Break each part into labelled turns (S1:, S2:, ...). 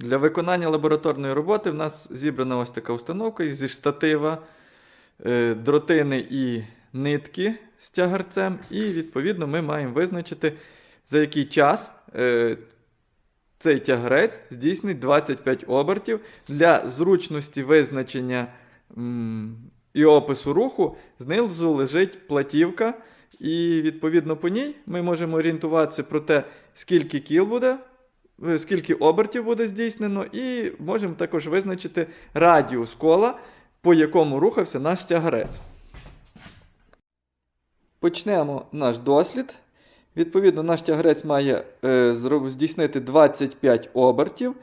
S1: Для виконання лабораторної роботи в нас зібрана ось така установка зі штатива, е, дротини і нитки з тягарцем. І, відповідно, ми маємо визначити, за який час е, цей тягарець здійснить 25 обертів. Для зручності визначення і опису руху знизу лежить платівка. І відповідно по ній ми можемо орієнтуватися про те, скільки кіл буде, скільки обертів буде здійснено, і можемо також визначити радіус кола, по якому рухався наш тягарець. Почнемо наш дослід. Відповідно, наш тягарець має е, здійснити 25 обертів.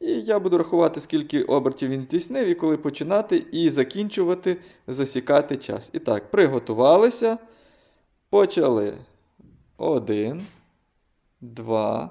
S1: І я буду рахувати, скільки обертів він здійснив, і коли починати і закінчувати, засікати час. І так, приготувалися. Почали. Один, два,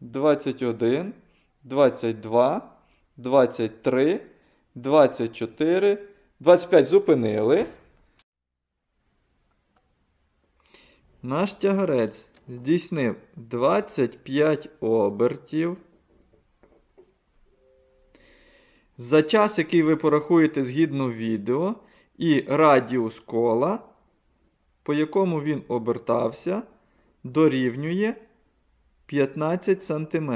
S1: двадцять один, двадцять два, двадцять три, двадцять чотири, двадцять п'ять зупинили. Наш тягарець здійснив 25 обертів. За час, який ви порахуєте згідно відео, і радіус кола, по якому він обертався, дорівнює 15 см.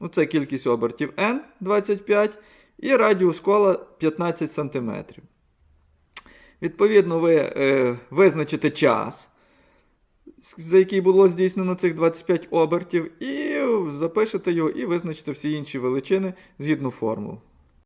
S1: Ну, це кількість обертів n 25 і радіус кола 15 см. Відповідно, ви е, визначите час, за який було здійснено цих 25 обертів, і запишете його і визначите всі інші величини згідно формул.